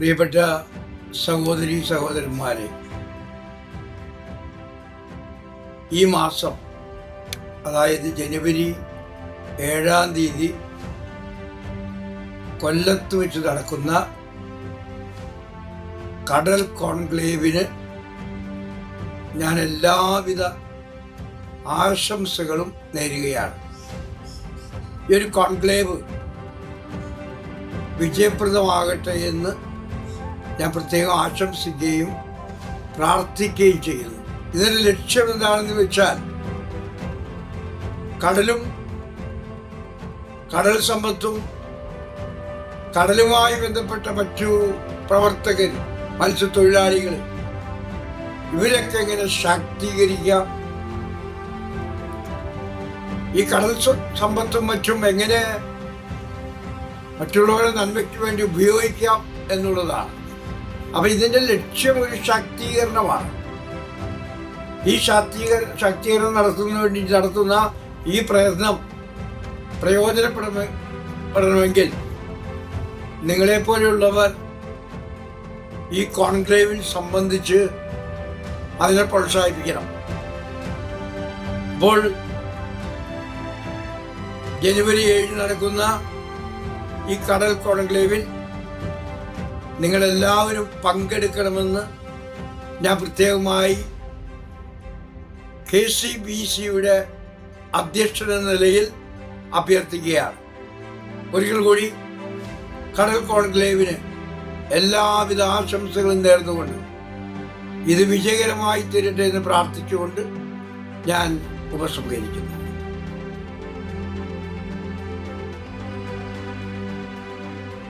പ്രിയപ്പെട്ട സഹോദരി സഹോദരന്മാരെ ഈ മാസം അതായത് ജനുവരി ഏഴാം തീയതി കൊല്ലത്ത് വെച്ച് നടക്കുന്ന കടൽ കോൺക്ലേവിന് ഞാൻ എല്ലാവിധ ആശംസകളും നേരുകയാണ്. ഈ ഒരു കോൺക്ലേവ് വിജയപ്രദമാകട്ടെ എന്ന് ഞാൻ പ്രത്യേകം ആശംസിക്കുകയും പ്രാർത്ഥിക്കുകയും ചെയ്യുന്നു. ഇതിന്റെ ലക്ഷ്യം എന്താണെന്ന് വെച്ചാൽ കടലും കടൽ സമ്പത്തും കടലുമായി ബന്ധപ്പെട്ട മറ്റു പ്രവർത്തകർ മത്സ്യത്തൊഴിലാളികൾ ഇവരൊക്കെ എങ്ങനെ ശാക്തീകരിക്കാം? ഈ കടൽ സമ്പത്തും മറ്റും എങ്ങനെ മറ്റുള്ളവരെ നന്മയ്ക്ക് വേണ്ടി ഉപയോഗിക്കാം എന്നുള്ളതാണ്. അപ്പൊ ഇതിന്റെ ലക്ഷ്യം ഒരു ശാക്തീകരണമാണ്. ഈ ശാക്തീകര ശാക്തീകരണം നടത്തുന്നതിന് വേണ്ടി നടത്തുന്ന ഈ പ്രയത്നം പ്രയോജനപ്പെടണമെങ്കിൽ നിങ്ങളെപ്പോലെയുള്ളവർ ഈ കോൺക്ലേവിൽ സംബന്ധിച്ച് അതിനെ പ്രോത്സാഹിപ്പിക്കണം. അപ്പോൾ ജനുവരി ഏഴിന് നടക്കുന്ന ഈ കടൽ കോൺക്ലേവിൽ നിങ്ങളെല്ലാവരും പങ്കെടുക്കണമെന്ന് ഞാൻ പ്രത്യേകമായി കെ സി ബി സിയുടെ അധ്യക്ഷൻ എന്ന നിലയിൽ അഭ്യർത്ഥിക്കുകയാണ്. ഒരിക്കൽ കൂടി കടൽ കോൺക്ലേവിന് എല്ലാവിധ ആശംസകളും നേർന്നുകൊണ്ട് ഇത് വിജയകരമായി തീരട്ടെ എന്ന് പ്രാർത്ഥിച്ചുകൊണ്ട് ഞാൻ ഉപസംഹരിക്കുന്നു.